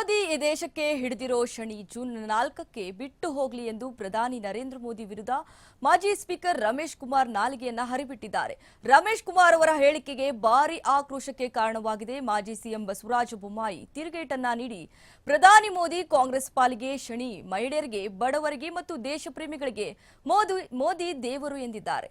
ಮೋದಿ ದೇಶಕ್ಕೆ ಹಿಡಿದಿರೋ ಶನಿ ಜೂನ್ ನಾಲ್ಕಕ್ಕೆ ಬಿಟ್ಟು ಹೋಗಲಿ ಎಂದು ಪ್ರಧಾನಿ ನರೇಂದ್ರ ಮೋದಿ ವಿರುದ್ಧ ಮಾಜಿ ಸ್ಪೀಕರ್ ರಮೇಶ್ ಕುಮಾರ್ ನಾಲಿಗೆಯನ್ನ ಹರಿಬಿಟ್ಟಿದ್ದಾರೆ. ರಮೇಶ್ ಕುಮಾರ್ ಅವರ ಹೇಳಿಕೆಗೆ ಭಾರಿ ಆಕ್ರೋಶಕ್ಕೆ ಕಾರಣವಾಗಿದೆ. ಮಾಜಿ ಸಿಎಂ ಬಸವರಾಜ ಬೊಮ್ಮಾಯಿ ತಿರುಗೇಟನ್ನ ನೀಡಿ ಪ್ರಧಾನಿ ಮೋದಿ ಕಾಂಗ್ರೆಸ್ ಪಾಲಿಗೆ ಶನಿ ಮಹಿಳೆಯರಿಗೆ, ಬಡವರಿಗೆ ಮತ್ತು ದೇಶ ಪ್ರೇಮಿಗಳಿಗೆ ಮೋದಿ ಮೋದಿ ದೇವರು ಎಂದಿದ್ದಾರೆ.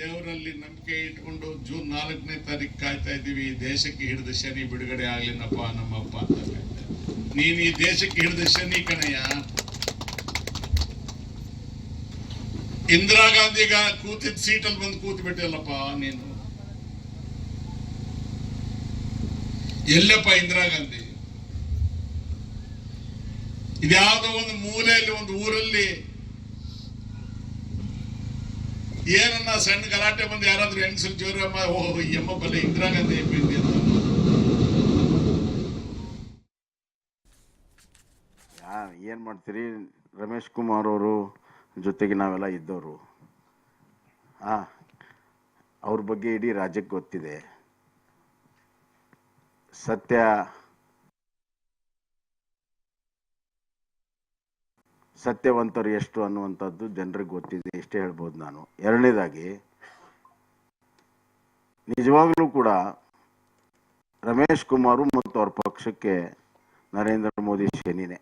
ದೇವರಲ್ಲಿ ನಂಬಿಕೆ ಇಟ್ಕೊಂಡು ಜೂನ್ ನಾಲ್ಕನೇ ತಾರೀಕು ಕಾಯ್ತಾ ಇದ್ದೀವಿ. ಈ ದೇಶಕ್ಕೆ ಹಿಡಿದ ಶನಿ ಬಿಡುಗಡೆ ಆಗ್ಲಿನಪ್ಪ ನಮ್ಮಪ್ಪ ಅಂತ ಇದ್ದೀವಿ. ನೀನ್ ಈ ದೇಶಕ್ಕೆ ಹಿಡಿದ ಶನಿ ಕಣಯ್ಯ. ಇಂದಿರಾ ಗಾಂಧಿಗ ಕೂತಿದ್ ಸೀಟಲ್ಲಿ ಬಂದು ಕೂತ್ ಬಿಟ್ಟಿಲ್ಲಪ್ಪ ನೀನು. ಎಲ್ಲಪ್ಪ ಇಂದಿರಾ ಗಾಂಧಿ? ಇದ್ಯಾವುದೋ ಒಂದು ಮೂಲೆಯಲ್ಲಿ ಒಂದು ಊರಲ್ಲಿ ಏನನ್ನ ಸಣ್ಣ ಗಲಾಟೆ ಬಂದು ಯಾರಾದ್ರೂ ಹೆಂಗಸರು ಜೋರಮ್ಮ ಓ ಎಮ್ಮ ಬಲೆ ಇಂದಿರಾ ಗಾಂಧಿ ಎಬ್ಬಿಂದಿ ಅಂತ ಏನ್ ಮಾಡ್ತೀರಿ? ರಮೇಶ್ ಕುಮಾರ್ ಅವರು ಜೊತೆಗೆ ನಾವೆಲ್ಲ ಇದ್ದವರು. ಹಾಂ ಅವ್ರ ಬಗ್ಗೆ ಇಡೀ ರಾಜ್ಯಕ್ಕೆ ಗೊತ್ತಿದೆ. ಸತ್ಯ ಸತ್ಯವಂತರು ಎಷ್ಟು ಅನ್ನುವಂಥದ್ದು ಜನರಿಗೆ ಗೊತ್ತಿದೆ ಇಷ್ಟೇ ಹೇಳ್ಬೋದು ನಾನು. ಎರಡನೇದಾಗಿ, ನಿಜವಾಗಲೂ ಕೂಡ ರಮೇಶ್ ಕುಮಾರು ಮತ್ತು ಅವ್ರ ಪಕ್ಷಕ್ಕೆ ನರೇಂದ್ರ ಮೋದಿ ಶನಿನೇ.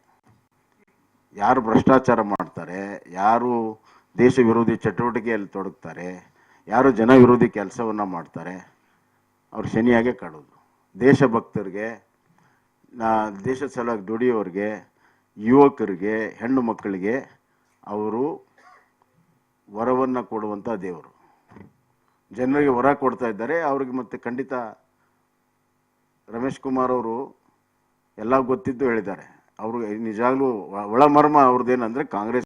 ಯಾರು ಭ್ರಷ್ಟಾಚಾರ ಮಾಡ್ತಾರೆ, ಯಾರು ದೇಶ ವಿರೋಧಿ ಚಟುವಟಿಕೆಯಲ್ಲಿ ತೊಡಗ್ತಾರೆ, ಯಾರು ಜನ ವಿರೋಧಿ ಕೆಲಸವನ್ನು ಮಾಡ್ತಾರೆ, ಅವ್ರು ಶನಿಯಾಗೆ ಕಾಡೋದು ದೇಶಭಕ್ತರಿಗೆ, ನಾ ದೇಶದ ಸಲುವಾಗಿ ದುಡಿಯೋರಿಗೆ ಯುವಕರಿಗೆ, ಹೆಣ್ಣು ಮಕ್ಕಳಿಗೆ ಅವರು ವರವನ್ನು ಕೊಡುವಂಥ ದೇವರು. ಜನರಿಗೆ ವರ ಕೊಡ್ತಾ ಇದ್ದಾರೆ. ಅವ್ರಿಗೆ ಮತ್ತೆ ಖಂಡಿತ ರಮೇಶ್ ಕುಮಾರ್ ಅವರು ಎಲ್ಲ ಗೊತ್ತಿದ್ದು ಹೇಳಿದ್ದಾರೆ. ಅವರು ನಿಜಾಗ್ಲೂ ಒಳಮರ್ಮ ಅವ್ರದ್ದೇನಂದ್ರೆ ಕಾಂಗ್ರೆಸ್